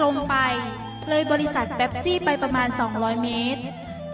ตรงไป เลยบริษัทเป๊ปซี่ไปประมาณ 200 เมตร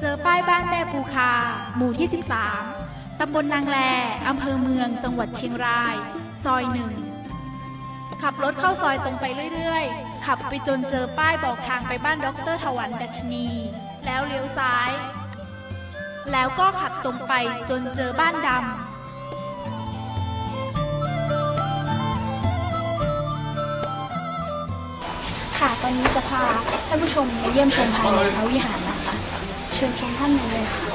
เจอป้ายบ้านแม่ภูคา หมู่ที่ 13 ตำบลนางแลอำเภอเมือง จังหวัดเชียงราย ซอยหนึ่ง ขับรถเข้าซอยตรงไปเรื่อยๆ ขับไปจนเจอป้ายบอกทางไปบ้านดรถวันดัชนี แล้วเลี้ยวซ้าย แล้วก็ขับตรงไปจนเจอบ้านดำ ค่ะ ตอนนี้จะพาท่านผู้ชมมาเยี่ยมชมภายในพระวิหารนะคะ เชิญชมท่านในเลยค่ะ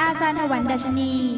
อาจารย์ถวันดัชนี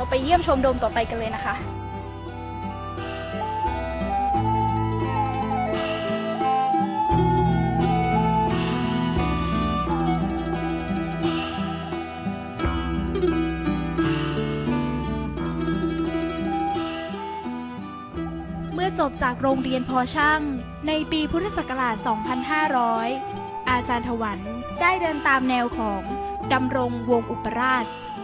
เราไปเยี่ยมชมโดมต่อไปกันเลยนะคะเมื่อจบจากโรงเรียนพอช่าง ในปีพุทธศักราช 2500 อาจารย์ถวันได้เดินตามแนวของดำรงวงอุปราช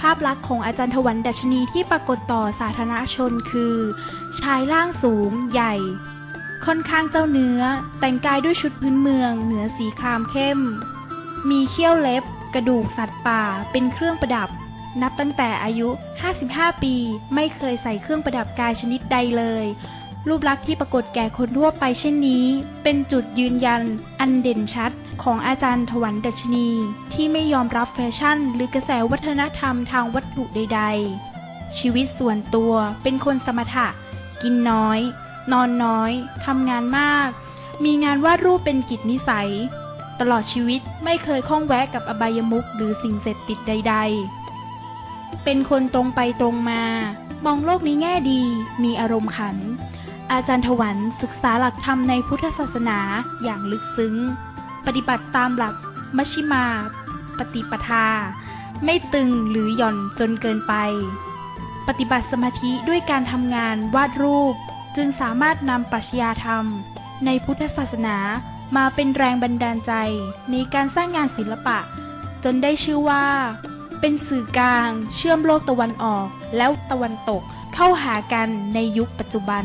ภาพลักษณ์ของอาจารย์ถวันดัชนีที่ปรากฏต่อสาธารณชนคือ ชายร่างสูง ใหญ่ ค่อนข้างเจ้าเนื้อ แต่งกายด้วยชุดพื้นเมือง เหนือสีครามเข้ม มีเขี้ยวเล็บ กระดูกสัตว์ป่า เป็นเครื่องประดับ นับตั้งแต่อายุ 55 ปี ไม่เคยใส่เครื่องประดับกายชนิดใดเลย รูปลักษณ์ที่ปรากฏแก่คนทั่วไปเช่นนี้ เป็นจุดยืนยัน อันเด่นชัด ของอาจารย์ถวันดัชนี ที่ไม่ยอมรับแฟชั่น หรือกระแสวัฒนธรรมทางวัตถุใด ๆ ชีวิตส่วนตัวเป็นคนสมถะ กินน้อย นอนน้อยทำงานมาก มีงานวาดรูปเป็นกิจนิสัย ตลอดชีวิตไม่เคยข้องแวะกับอบายมุขหรือสิ่งเสพติดใด ๆ เป็นคนตรงไปตรงมา มองโลกในแง่ดี มีอารมณ์ขันอาจารย์ถวันศึกษาหลักธรรมในพุทธศาสนาอย่างลึกซึ้ง ปฏิบัติตามหลักมัชชิมาปฏิปทา ไม่ตึงหรือหย่อนจนเกินไป ปฏิบัติสมาธิด้วยการทำงานวาดรูป จึงสามารถนำปรัชญาธรรม ในพุทธศาสนามาเป็นแรงบันดาลใจ ในการสร้างงานศิลปะ จนได้ชื่อว่า เป็นสื่อกลางเชื่อมโลกตะวันออกแล้วตะวันตกเข้าหากันในยุคปัจจุบัน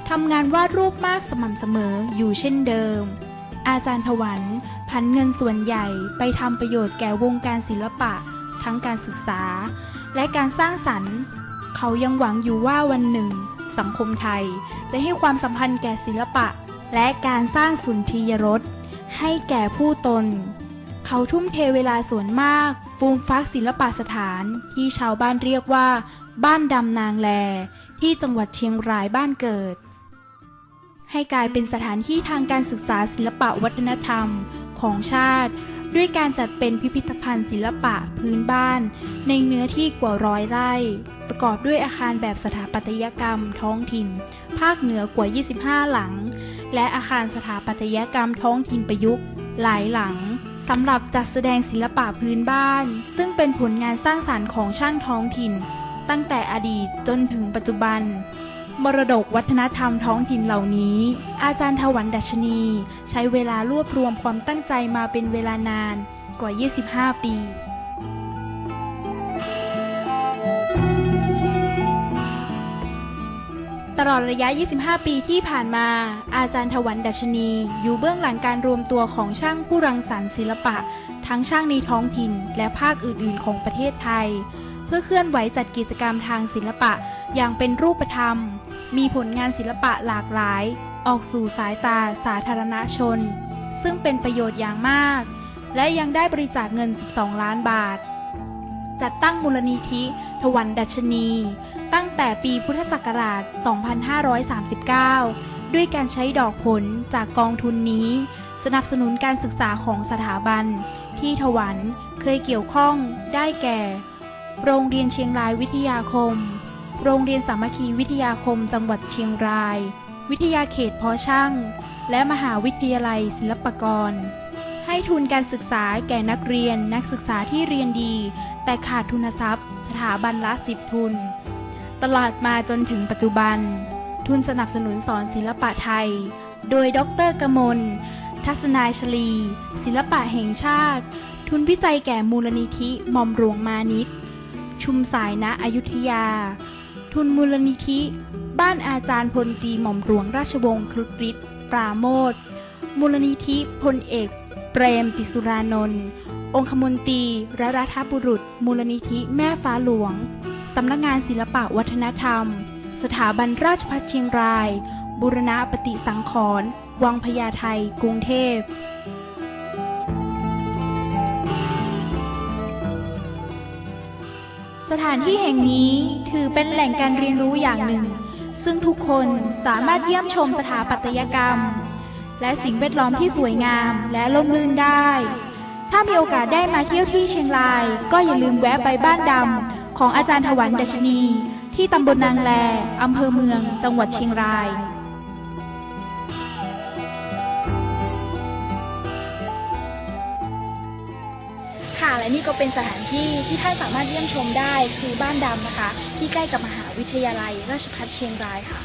ทำงานวาดรูปมากสม่ำเสมออยู่เช่นเดิม อาจารย์ถวันพันเงินส่วนใหญ่ไปทำประโยชน์แก่วงการศิลปะ ทั้งการศึกษา และการสร้างสรรค์ เขายังหวังอยู่ว่าวันหนึ่ง สังคมไทยจะให้ความสัมพันธ์แก่ศิลปะ และการสร้างสุนทรียรสให้แก่ผู้ตน เขาทุ่มเทเวลาส่วนมาก ฟูมฟักศิลปะสถานที่ชาวบ้านเรียกว่า บ้านดำนางแล ที่จังหวัดเชียงรายบ้านเกิด ให้กลายเป็นสถานที่ทางการศึกษาศิลปะวัฒนธรรมของชาติ ด้วยการจัดเป็นพิพิธภัณฑ์ศิลปะพื้นบ้าน ในเนื้อที่กว่าร้อยไร่ ประกอบด้วยอาคารแบบสถาปัตยกรรมท้องถิ่น ภาคเหนือกว่า 25 หลัง และอาคารสถาปัตยกรรมท้องถิ่นประยุกต์ หลายหลังสำหรับจัดแสดงศิลปะพื้นบ้าน ซึ่งเป็นผลงานสร้างสารรค์ของช่างท้องถิ่น ตั้งแต่อดีตจนถึงปัจจุบัน มรดกวัฒนธรรมท้องถิ่นเหล่านี้ อาจารย์ถวันดัชนี ใช้เวลารวบรวมความตั้งใจมาเป็นเวลานานกว่า 25 ปีตลอดระยะ 25 ปีที่ผ่านมา อาจารย์ถวันดัชนี อยู่เบื้องหลังการรวมตัวของช่างผู้รังสรรค์ศิลปะ ทั้งช่างในท้องถิ่น และภาคอื่น ๆ ของประเทศไทย เพื่อเคลื่อนไหวจัดกิจกรรมทางศิลปะอย่างเป็นรูปธรรม มีผลงานศิลปะหลากหลาย ออกสู่สายตาสาธารณชน ซึ่งเป็นประโยชน์อย่างมาก และยังได้บริจาคเงิน 12 ล้านบาท จัดตั้งมูลนิธิ ถวันดัชนี ตั้งแต่ปีพุทธศักราช 2539 ด้วยการใช้ดอกผลจากกองทุนนี้ สนับสนุนการศึกษาของสถาบัน ที่ถวันเคยเกี่ยวข้องได้แก่ โรงเรียนเชียงรายวิทยาคม โรงเรียนสามัคคีวิทยาคมจังหวัดเชียงราย วิทยาเขตพอช่าง และมหาวิทยาลัยศิลปากร ให้ทุนการศึกษาแก่นักเรียนนักศึกษาที่เรียนดี แต่ขาดทุนทรัพย์ สถาบันละสิบทุน ตลอดมาจนถึงปัจจุบัน ทุนสนับสนุนสอนศิลปะไทย โดยดรกมล ทัศนายชลี ศิลปะแห่งชาติ ทุนวิจัยแก่มูลนิธิมอมหลวงมานิตชุมสายณอยุธยา ทุนมูลนิธิ บ้านอาจารย์พลตีหม่อมหลวงราชวงศ์ครุฑฤทธิ์ปราโมทมูลนิธิพลเอก เปรมติสุรานนท์องคมนตรีและรัฐบุรุษ มูลนิธิแม่ฟ้าหลวง สำนักงานศิลปะวัฒนธรรม สถาบันราชภัฏเชียงราย บุรณะปฏิสังขรณ์วังพญาไทกรุงเทพ สถานที่แห่งนี้ถือเป็นแหล่งการเรียนรู้อย่างหนึ่ง ซึ่งทุกคนสามารถเยี่ยมชมสถาปัตยกรรม และสิ่งแวดล้อมที่สวยงามและล่มลื่นได้ ถ้ามีโอกาสได้มาเที่ยวที่เชียงราย ก็อย่าลืมแวะไปบ้านดำของอาจารย์ถวันดัชนี ที่ตำบลนางแลอำเภอเมือง จังหวัดเชียงราย และนี่ก็เป็นสถานที่ที่ท่านสามารถเยี่ยมชมได้คือบ้านดำนะคะ ที่ใกล้กับมหาวิทยาลัยราชภัฏเชียงรายค่ะ